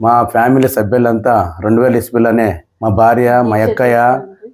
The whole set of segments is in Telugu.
మా ఫ్యామిలీ సభ్యులంతా రెండు వేల ఇస్బీలోనే మా భార్య మా అక్కయ్య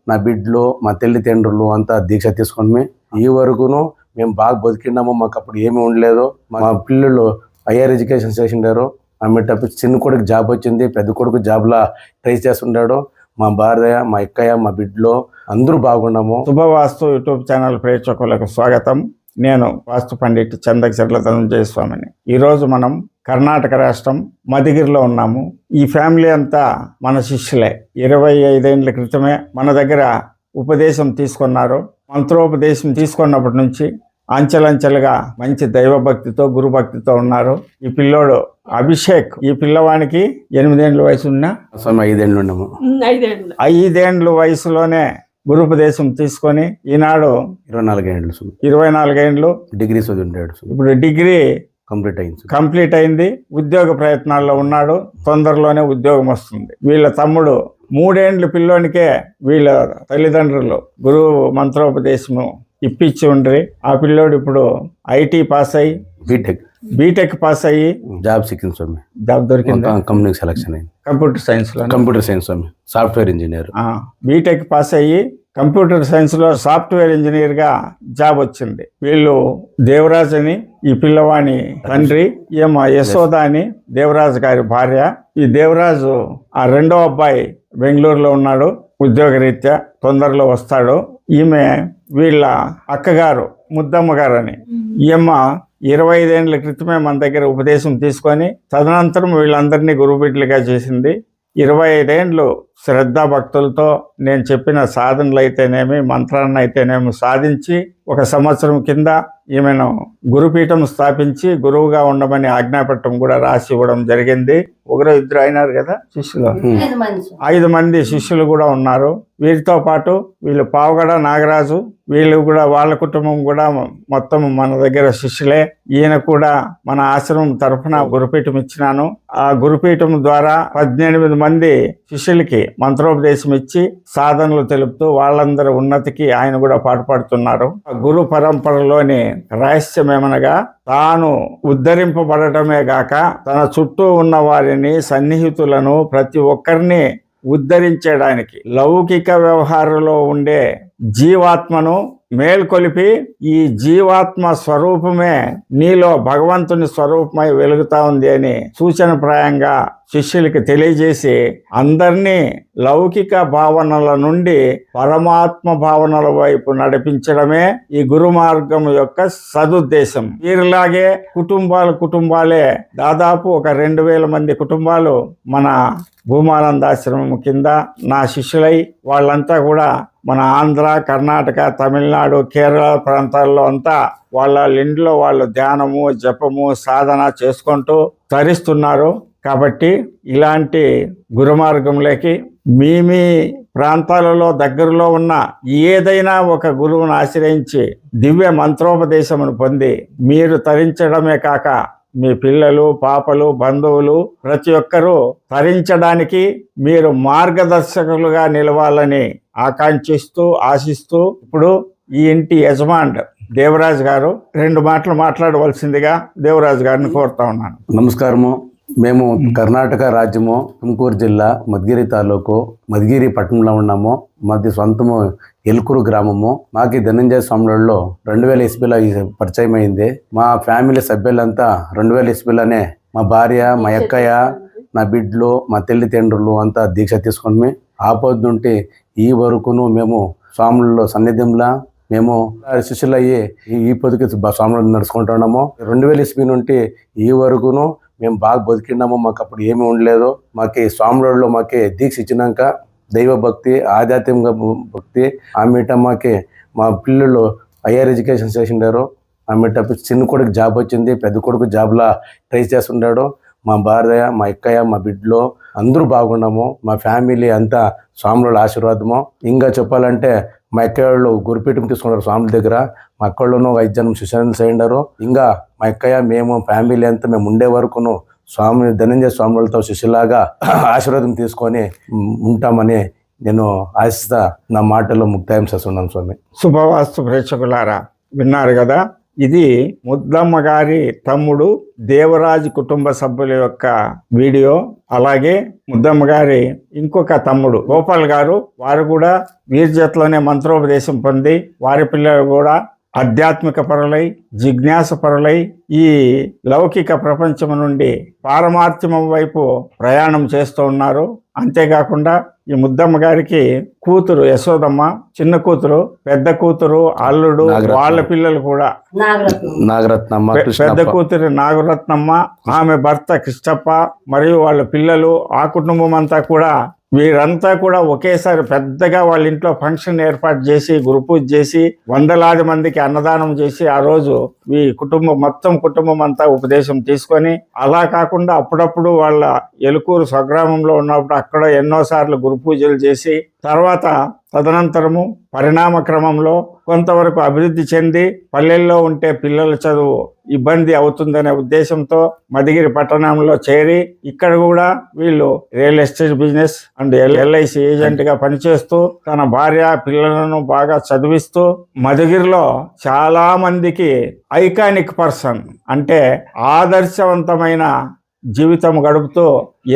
నా బిడ్డలు మా తల్లిదండ్రులు అంతా దీక్ష తీసుకుని ఈ వరకును మేము బాగా బతికినాము. మాకు అప్పుడు ఏమీ ఉండలేదు. మా పిల్లలు హయ్యర్ ఎడ్యుకేషన్ చేసిండారు. ఆమెటప్పుడు చిన్న కొడుకు జాబ్ వచ్చింది. పెద్ద కొడుకు జాబ్లా ట్రై చేస్తుండాడు. మా భార్య మా అక్కయ్య మా బిడ్డలు అందరూ బాగున్నాము. శుభవాస్తు యూట్యూబ్ ఛానల్ ప్రేక్షకులకు స్వాగతం. నేను వాస్తు పండిట్ చందకచర్ల ధనంజయ స్వామిని. ఈరోజు మనం కర్ణాటక రాష్ట్రం మధుగిరిలో ఉన్నాము. ఈ ఫ్యామిలీ అంతా మన శిష్యులే. ఇరవై ఐదేళ్ళ క్రితమే మన దగ్గర ఉపదేశం తీసుకున్నారు. మంత్రోపదేశం తీసుకున్నప్పటి నుంచి అంచెలంచెలుగా మంచి దైవభక్తితో గురుభక్తితో ఉన్నారు. ఈ పిల్లోడు అభిషేక్ ఈ పిల్లవానికి ఎనిమిదేండ్ల వయసు ఉన్న ఐదేళ్ళు ఉన్నాము. ఐదేండ్ల. వయసులోనే గురుపదేశం తీసుకొని ఈనాడు ఇరవై నాలుగేళ్ళు స్వామి ఇరవై నాలుగేండ్లు డిగ్రీ చదివిండాడు ఇప్పుడు డిగ్రీ కంప్లీట్ అయింది. కంప్లీట్ అయింది. ఉద్యోగ ప్రయత్నాల్లో ఉన్నాడు. తొందరలోనే ఉద్యోగం వస్తుంది. వీళ్ళ తమ్ముడు మూడేండ్ల పిల్లోనికే వీళ్ళ తల్లిదండ్రులు గురువు మంత్రోపదేశము ఇప్పించి ఉండ్రి. ఆ పిల్లోడు ఇప్పుడు ఐటీ పాస్ అయ్యి బీటెక్ బీటెక్ పాస్ అయ్యి జాబ్ సిక్కింది స్వామి. జాబ్ దొరికింది? కంపెనీకి సెలక్షన్ అయింది. కంప్యూటర్ సైన్స్లో కంప్యూటర్ సైన్స్ స్వామి. Software engineer. బీటెక్ పాస్ అయ్యి కంప్యూటర్ సైన్స్లో సాఫ్ట్వేర్ ఇంజనీర్గా జాబ్ వచ్చింది. వీళ్ళు దేవరాజ్ అని ఈ పిల్లవాణి తండ్రి ఈమె యశోద అని దేవరాజు గారి భార్య. ఈ దేవరాజు ఆ రెండో అబ్బాయి బెంగళూరులో ఉన్నాడు ఉద్యోగరీత్యా తొందరలో వస్తాడు. ఈమె వీళ్ళ అక్కగారు ముద్దమ్మ గారు అని ఈమె ఇరవై ఐదేళ్ళ క్రితమే మన దగ్గర ఉపదేశం తీసుకొని తదనంతరం వీళ్ళందరినీ గురుబిడ్లుగా చేసింది. ఇరవై ఐదేండ్లు శ్రద్ధ భక్తులతో నేను చెప్పిన సాధనలు అయితేనేమి మంత్రాన్ని అయితేనేమి సాధించి ఒక సంవత్సరం కింద ఈమెను గురుపీఠం స్థాపించి గురువుగా ఉండమని ఆజ్ఞాపట్టం కూడా రాసి ఇవ్వడం జరిగింది. ఒకరు ఇద్దరు అయినారు కదా శిష్యులు? ఐదు మంది శిష్యులు కూడా ఉన్నారు. వీరితో పాటు వీళ్ళు పావగడ నాగరాజు వీళ్ళు కూడా వాళ్ళ కుటుంబం కూడా మొత్తం మన దగ్గర శిష్యులే. ఈయన కూడా మన ఆశ్రమం తరఫున గురుపీఠం ఇచ్చినాను. ఆ గురుపీఠం ద్వారా పద్దెనిమిది మంది శిష్యులకి మంత్రోపదేశం ఇచ్చి సాధనలు తెలుపుతూ వాళ్ళందరి ఉన్నతికి ఆయన కూడా పాటుపడుతున్నారు ఆ గురు పరంపరలోని రహస్యం ఏమనగా తాను ఉద్ధరింపబడటమే గాక తన చుట్టూ ఉన్న వారిని సన్నిహితులను ప్రతి ఒక్కరిని ఉద్ధరించడానికి లౌకిక వ్యవహారంలో ఉండే జీవాత్మను మేల్కొలిపి ఈ జీవాత్మ స్వరూపమే నీలో భగవంతుని స్వరూపమై వెలుగుతా ఉంది అని సూచన ప్రాయంగా శిష్యులకి తెలియజేసి అందరినీ లౌకిక భావనల నుండి పరమాత్మ భావనల వైపు నడిపించడమే ఈ గురు మార్గం యొక్క సదుద్దేశం. వీరిలాగే కుటుంబాలు కుటుంబాలే. దాదాపు ఒక రెండు వేల మంది కుటుంబాలు మన భూమానందాశ్రమం కింద నా శిష్యులై వాళ్ళంతా కూడా మన ఆంధ్ర కర్ణాటక తమిళనాడు కేరళ ప్రాంతాల్లో అంతా వాళ్ళ ఇంట్లో వాళ్ళు ధ్యానము జపము సాధన చేసుకుంటూ తరిస్తున్నారు. కాబట్టి ఇలాంటి గురుమార్గంలోకి మీ మీ ప్రాంతాలలో దగ్గరలో ఉన్న ఏదైనా ఒక గురువును ఆశ్రయించి దివ్య మంత్రోపదేశమును పొంది మీరు తరించడమే కాక మీ పిల్లలు పాపలు బంధువులు ప్రతి ఒక్కరూ తరించడానికి మీరు మార్గదర్శకులుగా నిలవాలని ఆకాంక్షిస్తూ ఆశిస్తూ ఇప్పుడు ఈ ఇంటి యజమాన్ దేవరాజ్ గారు రెండు మాటలు మాట్లాడవలసిందిగా దేవరాజ్ గారిని కోరుతా ఉన్నాను. నమస్కారము. మేము కర్ణాటక రాజ్యము తుమకూరు జిల్లా మద్గిరి తాలూకు మద్గిరి పట్టణంలో ఉన్నాము. మాది సొంతము ఎలుకూరు గ్రామము. మాకు ధనంజయ స్వాములలో రెండు వేల ఇస్బీలో పరిచయం అయింది. మా ఫ్యామిలీ సభ్యులంతా రెండు వేల ఇస్బీలోనే మా భార్య మా అక్కయ్య నా బిడ్డలు మా తల్లిదండ్రులు అంతా దీక్ష తీసుకొని ఆపొద్దుంటే ఈ వరకును మేము స్వాములలో సన్నిధ్యంలా మేము శిష్యులయ్యి ఈ- ఈ పొద్దుకి స్వాములు నడుచుకుంటున్నాము. రెండు వేల ఇస్బీ నుండి ఈ వరకును మేము బాగా బతికినాము మాకు అప్పుడు ఏమీ ఉండలేదు. మాకు స్వాములలో మాకు దీక్ష ఇచ్చినాక దైవ భక్తి ఆధ్యాత్మిక భక్తి ఆమెట మాకి మా పిల్లలు హయ్యర్ ఎడ్యుకేషన్ చేసిండారు. ఆమెట చిన్న కొడుకు జాబ్ వచ్చింది పెద్ద కొడుకు జాబ్లా ట్రై చేస్తుండాడు. మా భార్య మా అక్కయ్య మా బిడ్డలు అందరూ బాగున్నాము. మా ఫ్యామిలీ అంతా స్వాముల ఆశీర్వాదము. ఇంకా చెప్పాలంటే మా అక్కయ్య వాళ్ళు గురుపీఠం తీసుకున్నారు స్వాముల దగ్గర. మా అక్కళ్ళను వైద్యం సుశాంత్ చేయండారు. ఇంకా మా అక్కయ్య మేము ఫ్యామిలీ అంతా మేము ఉండే వరకును స్వామి ధనంజయ స్వాములతో శిష్యులాగా ఆశీర్వాదం తీసుకొని ఉంటామని నేను ఆశిస్తా నా మాటలో ముక్తాయం చేస్తున్నాను స్వామి. శుభవాస్తు ప్రేక్షకులారా విన్నారు కదా? ఇది ముద్దమ్మ గారి తమ్ముడు దేవరాజు కుటుంబ సభ్యుల యొక్క వీడియో. అలాగే ముద్దమ్మ గారి ఇంకొక తమ్ముడు గోపాల్ గారు. వారు కూడా వీర్జత్లోనే మంత్రోపదేశం పొంది వారి పిల్లలు కూడా ఆధ్యాత్మిక పరులై జిజ్ఞాస పరులై ఈ లౌకిక ప్రపంచం నుండి పారమార్థ్యమం వైపు ప్రయాణం చేస్తూ ఉన్నారు. అంతేకాకుండా ఈ ముద్దమ్మ గారికి కూతురు యశోదమ్మ చిన్న కూతురు పెద్ద కూతురు అల్లుడు. వాళ్ళ పిల్లలు కూడా. నాగరత్నం నాగరత్నమ్మ పెద్ద కూతురు నాగరత్నమ్మ ఆమె భర్త కృష్ణప్ప మరియు వాళ్ళ పిల్లలు ఆ కుటుంబం అంతా కూడా వీరంతా కూడా ఒకేసారి పెద్దగా వాళ్ళ ఇంట్లో ఫంక్షన్ ఏర్పాటు చేసి గురుపూజ చేసి వందలాది మందికి అన్నదానం చేసి ఆ రోజు ఈ కుటుంబం మొత్తం కుటుంబం అంతా ఉపదేశం తీసుకొని అలా కాకుండా అప్పుడప్పుడు వాళ్ళ ఎలుకూరు స్వగ్రామంలో ఉన్నప్పుడు అక్కడ ఎన్నోసార్లు గురు పూజలు చేసి తర్వాత తదనంతరము పరిణామ క్రమంలో కొంతవరకు అభివృద్ధి చెంది పల్లెల్లో ఉంటే పిల్లల చదువు ఇబ్బంది అవుతుందనే ఉద్దేశంతో మధుగిరి పట్టణంలో చేరి ఇక్కడ కూడా వీళ్ళు real estate business and LIC ఏజెంట్గా పనిచేస్తూ తన భార్య పిల్లలను బాగా చదివిస్తూ మధుగిరిలో చాలా మందికి ఐకానిక్ పర్సన్ అంటే ఆదర్శవంతమైన జీవితం గడుపుతూ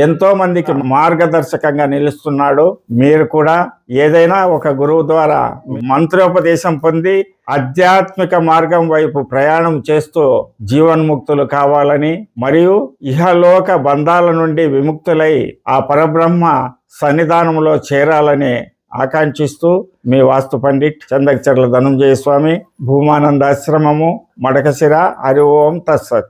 ఎంతో మందికి మార్గదర్శకంగా నిలుస్తున్నాడు. మీరు కూడా ఏదైనా ఒక గురువు ద్వారా మంత్రోపదేశం పొంది ఆధ్యాత్మిక మార్గం వైపు ప్రయాణం చేస్తూ జీవన్ముక్తులు కావాలని మరియు ఇహలోక బంధాల నుండి విముక్తులై ఆ పరబ్రహ్మ సన్నిధానంలో చేరాలని ఆకాంక్షిస్తూ మీ వాస్తు పండిట్ చందకచర్ల ధనంజయ స్వామి భూమానందాశ్రమము మడకశిర హరి ఓం తత్సత్.